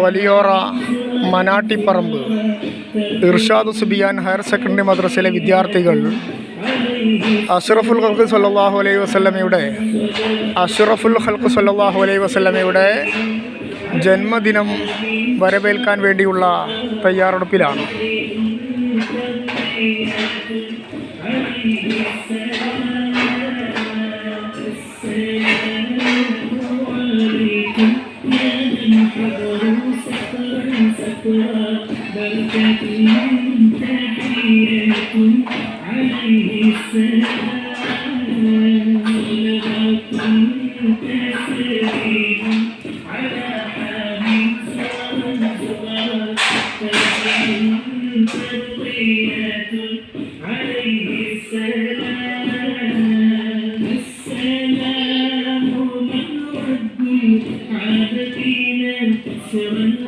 Valiyora Manattiparamba. Irshad Subiyan higher secondary മദ്രസയിലെ വിദ്യാർത്ഥികൾ അഷ്റഫുൽ ഖൽക്ക് സല്ലാഹു അലൈഹി വസ്ലമയുടെ അഷ്റഫുൽ ഖൽക്ക് സല്ലാഹു അലൈഹി വസ്ലമയുടെ ജന്മദിനം വരവേൽക്കാൻ വേണ്ടിയുള്ള തയ്യാറെടുപ്പിലാണ്. التقوى بركة من تحياتكم عليه السلام. ولغتم تسليم على حامد صغر تضحيات عليه السلام السلام من رد عادتنا سوى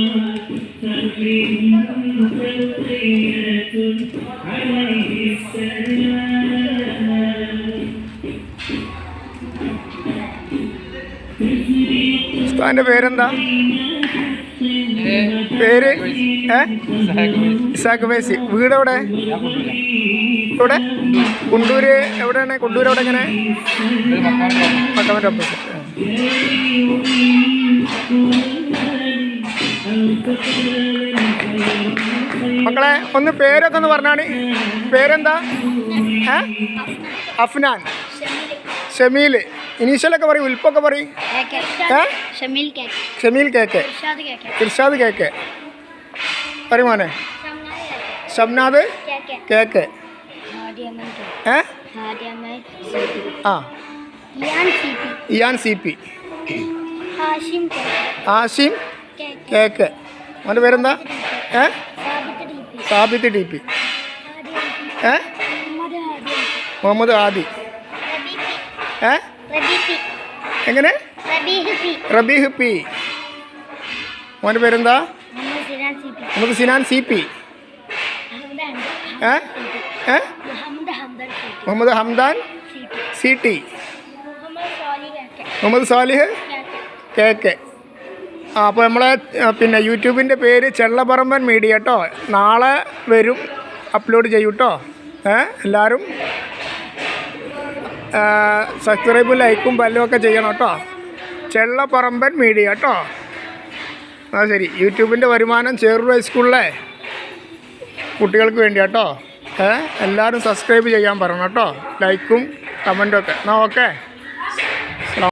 ഉസ്താദിന്റെ പേരെന്താ? പേര്? ഇസാഖ് ഫേസി വീട് എവിടെ? ഇവിടെ കുണ്ടൂര് എവിടെയാണ്? കുണ്ടൂര് എവിടെ എങ്ങനെ? പട്ടമന്റെ ഓപ്പോസിറ്റ്. മക്കളെ ഒന്ന് പേരൊക്കെ ഒന്ന് പറഞ്ഞാണ് പേരെന്താ? ഏ? അഫ്നാൻ. ഷമീൽ ഇനീഷ്യലൊക്കെ പറയും ഉൽപ്പൊക്കെ പറയും. ഏ? ഷമീൽ കേക്ക്. ഇർഷാദ് കേക്ക്. കേക്ക്. പറയുമോനെ ഷംനാദ് കേക്ക്. ഏ? ആ. Iyan C P. ആഷിം കേക്ക്. കേക്ക്. അവന്റെ പേരെന്താ? ഏ? Sabith T P. ഏ? മുഹമ്മദ് ആദി. ഏ? എങ്ങനെ? റബീഹ് പി. മോന്റെ പേരെന്താ? Muhammad Sinan C P. ഏ? ഏ? Muhammad Hamdan C T. Muhammad Soli Muhammad Salih K ആ അപ്പോൾ നമ്മളെ പിന്നെ യൂട്യൂബിന്റെ പേര് ചെള്ളപ്പറമ്പൻ മീഡിയ കേട്ടോ നാളെ വരും. അപ്ലോഡ് ചെയ്യും കേട്ടോ എല്ലാവരും സബ്സ്ക്രൈബും ലൈക്കും ബെല്ലും ഒക്കെ ചെയ്യണം കേട്ടോ ചെള്ളപ്പറമ്പൻ മീഡിയ കേട്ടോ ആ ശരി. യൂട്യൂബിന്റെ വരുമാനം ചേറൂർ ഹൈസ്കൂളിലെ കുട്ടികൾക്ക് വേണ്ടി കേട്ടോ എല്ലാവരും സബ്സ്ക്രൈബ് ചെയ്യാൻ പറയണം കേട്ടോ ലൈക്കും കമന്റും ഒക്കെ. എന്നാൽ ഓക്കെ.